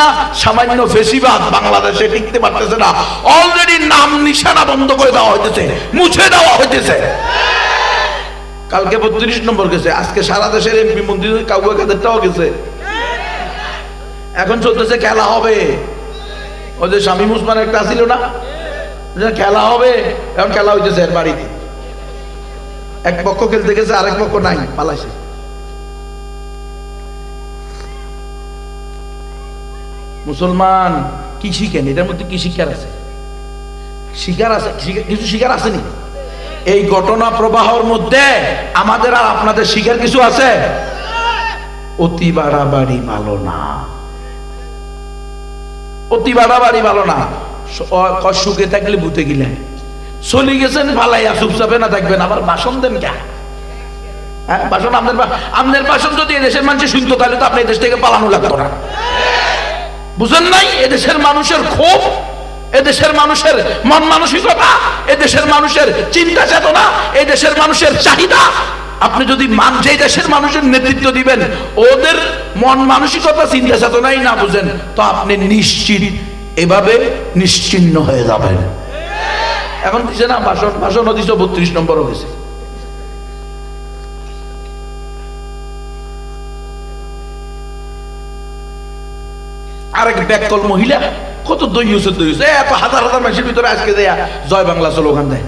না, সামান্য ফেসিবাদ বাংলাদেশে টিকতে পারতেছে না। অলরেডি নাম নিশানা বন্ধ করে দেওয়া হইতেছে, মুছে দেওয়া হইতেছে। কালকে বত্রিশ নম্বর গেছে, আজকে সারা দেশের এমপি মন্ত্রী কাউকে কাদেরটাও গেছে। এখন চলতেছে খেলা হবে। ওই যে স্বামী মুসমান একটা ছিল না? খেলা হবে, এখন খেলা হইতেছে এর বাড়িতে। এক পক্ষ খেলতে গেছে, আরেক পক্ষ নাই, পালাইছে। মুসলমান, কি শিখেন? এটার মধ্যে কি শিকার আছে? শিকার আছে? কিছু শিকার আসেনি এই ঘটনা প্রবাহর মধ্যে আমাদের আর আপনাদের শিকার কিছু আছে? অতি বাড়াবাড়ি ভালো না। অতি বাড়াবাড়ি ভালো না। সুখে থাকলে ভূতে গিলে। চলে গেছেন, ফালাইয়া চুপচাপে না থাকবেন। আবার ভাষণ দেন কে? হ্যাঁ বাসন আপনার বা- আপনার ভাষণ যদি এদেশের মানুষ শুনতো, তাহলে তো আপনি এদেশ থেকে পালানো লাগতো না। বুঝেন নাই? এদেশের মানুষের ক্ষোভ, এদেশের মানুষের মন মানসিকতা, এদেশের মানুষের চিন্তা চেতনা, এদেশের মানুষের চাহিদা। আপনি যদি মান, যে দেশের মানুষের নেতৃত্ব দিবেন, ওদের মন মানসিকতা, চিন্তা চেতনাই না বুঝেন, তো আপনি নিশ্চিত, এভাবে নিশ্চিন্ন হয়ে যাবেন। এখন দিছে না, ভাষণ ভাষণ দিছে বত্রিশ নম্বর হয়েছে আরেক ব্যাককল মহিলা, কত দই হয়েছে দই হয়েছে এত হাজার হাজার মানুষের ভিতরে আজকে দেয়া জয় বাংলা স্লোগান দেয়।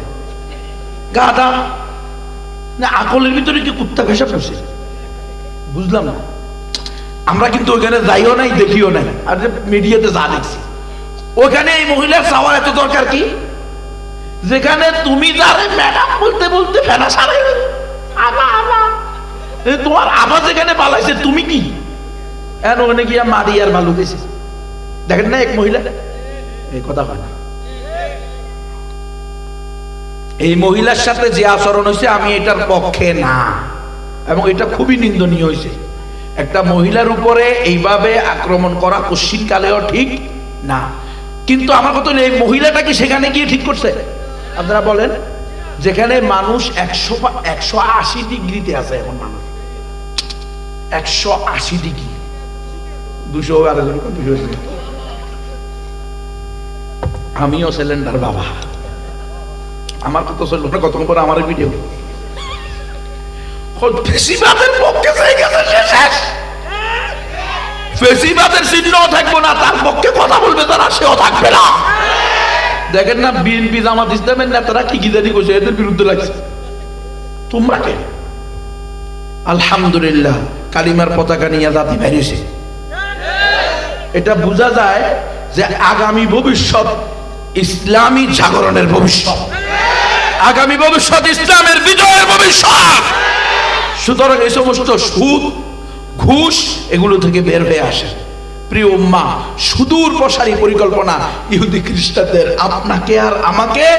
গাধা। না, আকলের ভিতরে কি কুত্তা ভেসা পড়ছে বুঝলাম না। আমরা কিন্তু ওইখানে যাইও নাই, দেখিও নাই, আর মিডিয়াতে যা দেখছি। ওখানে এই মহিলার চাওয়ার এত দরকার কি? যেখানে তুমি যারে ম্যাডাম বলতে বলতে ফেনা সারে। আবা আবা। তোমার আবা যেখানে পালাইছে, তুমি কি? এখন ওখানে গিয়া মারি আর ভালো গেছে দেখেন না, এক মহিলা? এই কথা হয় না। এই মহিলার সাথে যে আচরণ হয়েছে, আমি এটার পক্ষে না। এবং এটা খুবই নিন্দনীয় হয়েছে। একটা মহিলার উপরে এইভাবে আক্রমণ করা কালেও ঠিক না। কিন্তু আমার কথা এই মহিলাটা কি সেখানে গিয়ে ঠিক করছে? আপনারা বলেন, যেখানে মানুষ একশো একশো আশি ডিগ্রিতে আছে এখন মানুষ। একশো আশি ডিগ্রি। দুশো আরেকজন দুশো আমিও সিলিন্ডার বাবা। আমার কথা চলল না কত পরে আমার ভিডিও ফেসিবাদের পক্ষে হয়ে গেছে শেষ। ফেসিবাদের চিহ্ন থাকব না, তার পক্ষে কথা বলবে তারা, সেও থাকবে না। দেখেন না বিএনপি জামাত ইসলামের নেতারা কি গিদারি করছে এদের বিরুদ্ধে লাগছে। তোমরা কে? আলহামদুলিল্লাহ, কালিমার পতাকা নিয়ে জাতি বেরিয়েছে। এটা বোঝা যায় যে আগামী ভবিষ্যৎ ইসলামী জাগরণের ভবিষ্যৎ। আগামী ভবিষ্যৎ ইসলামের বিজয়ের ভবিষ্যৎ। সুতরাং এই সমস্ত সুদ, ঘুষ, এগুলো থেকে বের হয়ে আসে। প্রিয় উম্মা, সুদূর প্রসারী পরিকল্পনা ইহুদি খ্রিস্টানদের আপনাকে আর আমাকে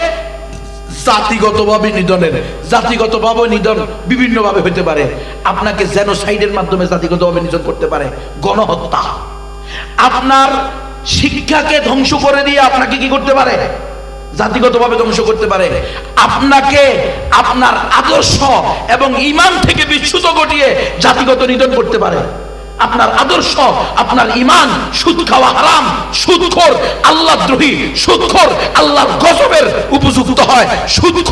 জাতিগতভাবে নিধনের, জাতিগতভাবে নিধন বিভিন্নভাবে হতে পারে। আপনাকে জেনোসাইডের মাধ্যমে জাতিগতভাবে নিধন করতে পারে। গণহত্যা। আপনার শিক্ষাকে ধ্বংস করে দিয়ে আপনাকে কি করতে পারে? জাতিগতভাবে ধ্বংস করতে পারে। আপনাকে আপনার আদর্শ এবং ইমান থেকে বিচ্যুত ঘটিয়ে জাতিগত নিধন করতে পারে। আপনার আদর্শ, আপনার ইমান, সুদ খাওয়া হারাম, সুদখোর, আল্লাহ দ্রোহী, সুদখোর, আল্লাহর গজবের উপযুক্ত হয়। সুদ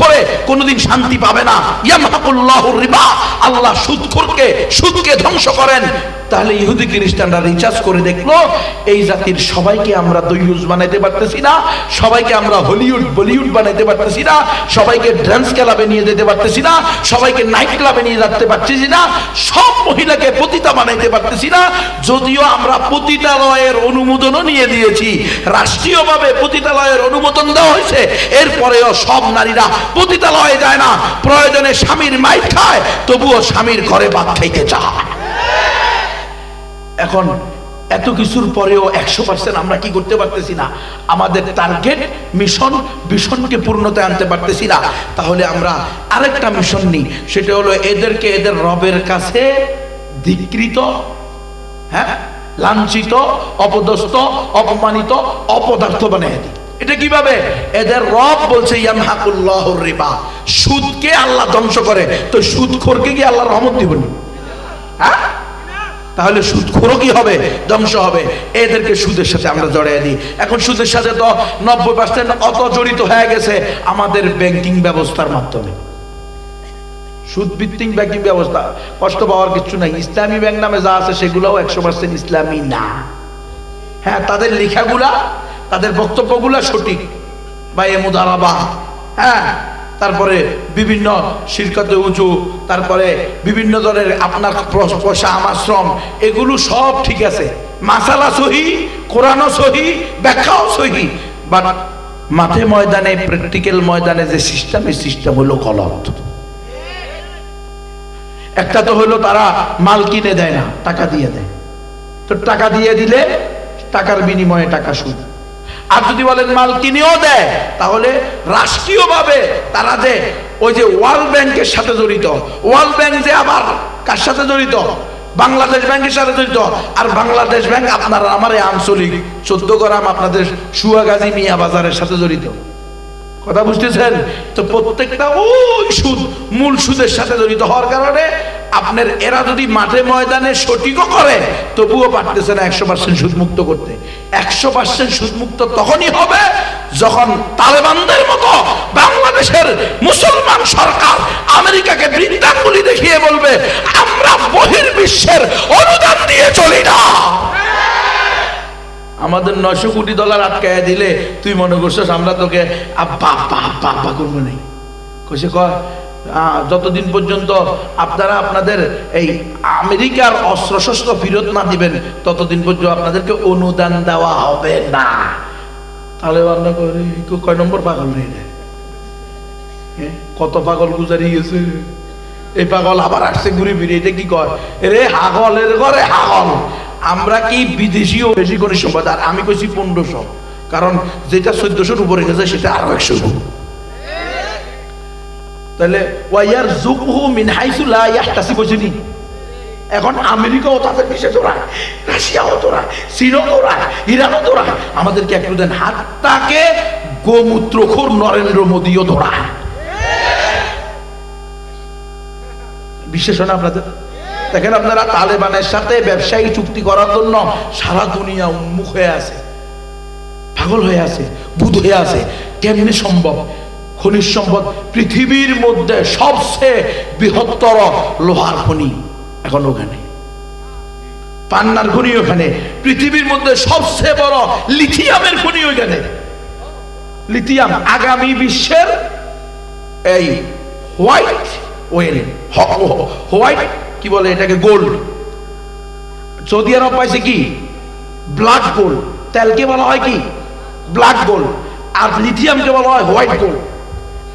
কোনোদিন শান্তি পাবে না। ইয়ামহাকুল্লাহুর রিবা। আল্লাহ সুদখোরকে, সুদকে ধ্বংস করেন। তাহলে ইহুদি খ্রিস্টানরা রিচার্জ করে দেখল, এই জাতির সবাইকে আমরা দৈয়ুজ বানাইতে পারতেছি না, সবাইকে আমরা হলিউড, বলিউড বানাইতে পারতেছি না, সবাইকে ড্যান্স ক্লাবে নিয়ে যেতে পারতেছি না, সবাইকে নাইট ক্লাবে নিয়ে যেতে পারতেছি না, সব মহিলাকে পতিতা বানাইতে পারতেছি না, যদিও আমরা পতিতালয়ের অনুমোদনও নিয়ে দিয়েছি, রাষ্ট্রীয়ভাবে পতিতালয়ের অনুমোদন দেওয়া হয়েছে, এরপরেও সব নারীরা পতিতালয়ে যায় না, প্রয়োজনে স্বামীর মাইক খায়, তবুও স্বামীর ঘরে ভাত খাইতে চায়। এখন এত কিছুর পরেও একশো পার্সেন্ট আমরা কি করতে পারতেছি না? আমাদের টার্গেট মিশন মিশনকে পূর্ণতায় আনতে পারতেছি না। তাহলে আমরা আরেকটা মিশন নিই। সেটা হলো এদেরকে এদের রবের কাছে ধিকৃত হ্যাঁ? লাঞ্ছিত, অপদস্থ, অপমানিত, অপদার্থ বানিয়ে দিই। এটা কীভাবে? এদের রব বলছে রিবা। সুদকে আল্লাহ ধ্বংস করে। তো সুদখোরকে কি আল্লাহ রহমত দিবেন? হ্যাঁ? তাহলে সুদ খোরো কি হবে? ধ্বংস হবে। এদেরকে সুদের সাথে আমরা জড়াই দিই। এখন সুদের সাথে তো নব্বই পার্সেন্ট অত জড়িত হয়ে গেছে আমাদের ব্যাংকিং ব্যবস্থার মাধ্যমে। সুদ ভিত্তিক ব্যাংকিং ব্যবস্থা, কষ্ট পাওয়ার কিছু নাই। ইসলামী ব্যাংক নামে যা আছে সেগুলোও একশো পার্সেন্ট ইসলামী না। হ্যাঁ তাদের লেখাগুলা, তাদের বক্তব্যগুলা সঠিক। বা এ মুদারাবা হ্যাঁ তারপরে বিভিন্ন শিরকতে উঁচু তারপরে বিভিন্ন ধরনের আপনার পয়সা আমার শ্রম, এগুলো সব ঠিক আছে। মাসালা সহি, কোরআনও সহি, ব্যাখ্যাও সহি। বাট মাঠে ময়দানে প্র্যাকটিক্যাল ময়দানে যে সিস্টেম এই সিস্টেম হলো গলত। একটা তো হলো তারা মাল কিনে দেয় না, টাকা দিয়ে দেয়। তো টাকা দিয়ে দিলে টাকার বিনিময়ে টাকা সুদ আর যদি বলেন মাল কিনেও দেয়, তাহলে রাষ্ট্রীয়ভাবে তারা যে ওই যে ওয়ার্ল্ড ব্যাংকের সাথে জড়িত, ওয়ার্ল্ড ব্যাংক যে আবার কার সাথে জড়িত? বাংলাদেশ ব্যাংকের সাথে জড়িত। আর বাংলাদেশ ব্যাংক আপনার আমার এই আঞ্চলিক, চোদ্দ গ্রাম আপনাদের সুয়াগাজী মিয়া বাজারের সাথে জড়িত। কথা বুঝতেছেন? তো প্রত্যেকটা ওই সুদ, মূল সুদের সাথে জড়িত হওয়ার কারণে আপনার এরা যদি মাঠে ময়দানে সঠিকও করে, তবুও পারতেছে না একশো পার্সেন্ট সুদমুক্ত করতে। একশো পার্সেন্ট সুদমুক্ত তখনই হবে যখন তালেবানদের মতো বাংলাদেশের মুসলমান সরকার আমেরিকাকে বৃদ্ধাঙ্গুলি দেখিয়ে বলবে, আমরা বহির্বিশ্বের অনুদান দিয়ে চলি না। আমাদের নশো কোটি ডলার আটকায় দিলে তুই মনে করছিস আমরা তোকে আব্বা আব্বা আব্বা আব্বা করব নাই কইছে, কয় যতদিন পর্যন্ত আপনারা আপনাদের এই আমেরিকার অস্ত্র শস্ত্র ফেরত না দিবেন, ততদিন পর্যন্ত আপনাদেরকে অনুদান দেওয়া হবে না। তাহলে রান্না করে কয় নম্বর পাগল? হ্যাঁ? কত পাগল গুজারি গেছে। এই পাগল আবার আসছে ঘুরে ফিরে, এটা কি কয়? রে হাগলের ঘরে হাগল। আমরা কি বিদেশিও বেশি করে সম্পদ? আর আমি কইছি পনেরোশো। কারণ যেটা চোদ্দশোর উপরে গেছে, সেটা আরও একশো। তাহলে ওয়াইয়ার জুকহু মিন হাইসু লা ইয়াহতাসিব বুঝিনি এখন আমেরিকাও তাদের পিছে দৌড়ায়, রাশিয়াও দৌড়ায়, চীনও ইরানও দৌড়ায়। আমাদেরকে একটু দেন হাতটাকে গোমূত্রখোর নরেন্দ্র মোদীও হয় না আপনাদের? দেখেন আপনারা, তালেবানের সাথে ব্যবসায়ী চুক্তি করার জন্য সারা দুনিয়া উন্মুখ হয়ে আছে, পাগল হয়ে আছে, বুধ হয়ে আছে। কেমনি সম্ভব? খনিজ সম্পদ পৃথিবীর মধ্যে সবচেয়ে বৃহত্তর লোহার খনি এখন ওখানে। পান্নার খনি ওখানে। পৃথিবীর মধ্যে সবচেয়ে বড় লিথিয়ামের খনি ওইখানে। লিথিয়াম আগামী বিশ্বের এই হোয়াইট ওয়েল হোয়াইট কি বলে এটাকে? গোল্ড। সৌদি আরব পাইছে কি? Blood gold. তেলকে বলা হয় কি? Blood gold. আর লিথিয়ামকে বলা হয় হোয়াইট গোল্ড।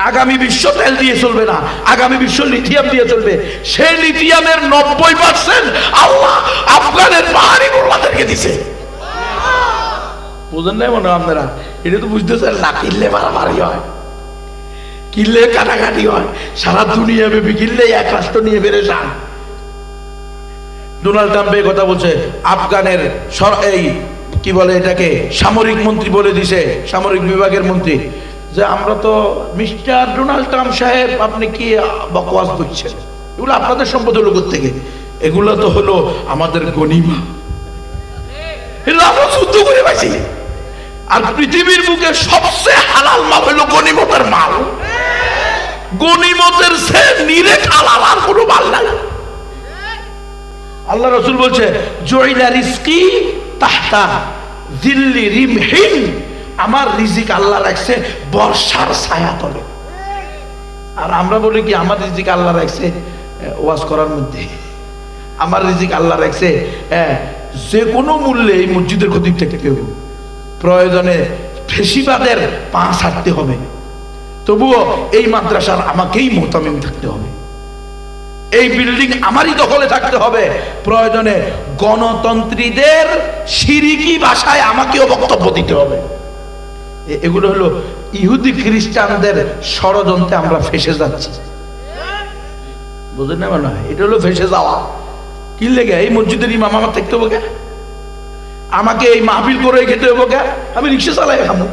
আগামী বিশ্ব তেল দিয়ে চলবে না, আগামী বিশ্ব লিথিয়াম দিয়ে চলবে। সেই লিথিয়ামের নব্বই পার্সেন্ট আল্লাহ আফগানের পাহাড়ি মোল্লাদেরকে দিছে। বুঝেন নাই মনে আপনারা এটা তো না, কিনলে মারামারি হয়, কিনলে কাটাকাটি হয়। সারা দুনিয়া ব্যাপী কিনলে এক রাষ্ট্র নিয়ে বেড়ে যান ডোনাল্ড ট্রাম্প এই কথা বলছে, আফগানের এই, কি বলে এটাকে? সামরিক মন্ত্রী বলে দিছে, সামরিক বিভাগের মন্ত্রী। যে আমরা তো মিস্টার ডোনাল্ড ট্রাম্প সাহেব, আপনি কি বকওয়াস করছেন? এগুলো আপনাদের সম্পদ হলো থেকে এগুলো তো হলো আমাদের গণিমা। এগুলো যুদ্ধ করে পাইছি। আর পৃথিবীর বুকে সবচেয়ে হালাল মাল হলো গণিমতের মাল। গণিমতের সে নিরে হালাল আর কোনো মাল নাই। আল্লাহ রসুল বলছে জয়লা রিস্কি তাহতা দিল্লি রিমহীন আমার রিজিক আল্লাহ রাখছে, বর্ষার ছায়া তলে। আর আমরা বলি কি, আমার রিজিক আল্লাহ রাখছে ওয়াজ করার মধ্যে। আমার রিজিক আল্লাহ রাখছে হ্যাঁ যে কোনো মূল্যে এই মসজিদের ক্ষতি থেকে কেউ প্রয়োজনে ফেসিবাদের পা ছাড়তে হবে। তবুও এই মাদ্রাসার আমাকেই মোতামিম থাকতে হবে। এই বিল্ডিং আমারই দখলে থাকতে হবে। প্রয়োজনে গণতন্ত্রীদের সিরিকি ভাষায় আমাকেও বক্তব্য দিতে হবে। এগুলো হলো ইহুদি খ্রিস্টানদের ষড়যন্ত্রে আমরা ফেসে যাচ্ছি। বুঝলেন না মনে হয়? এটা হলো ফেসে যাওয়া। কি লেগে? এই মসজিদের ইমাম আমার থাকতে হবে আমাকে এই মাহফিল করে খেতে হবে আমি রিক্সা চালাই খামো।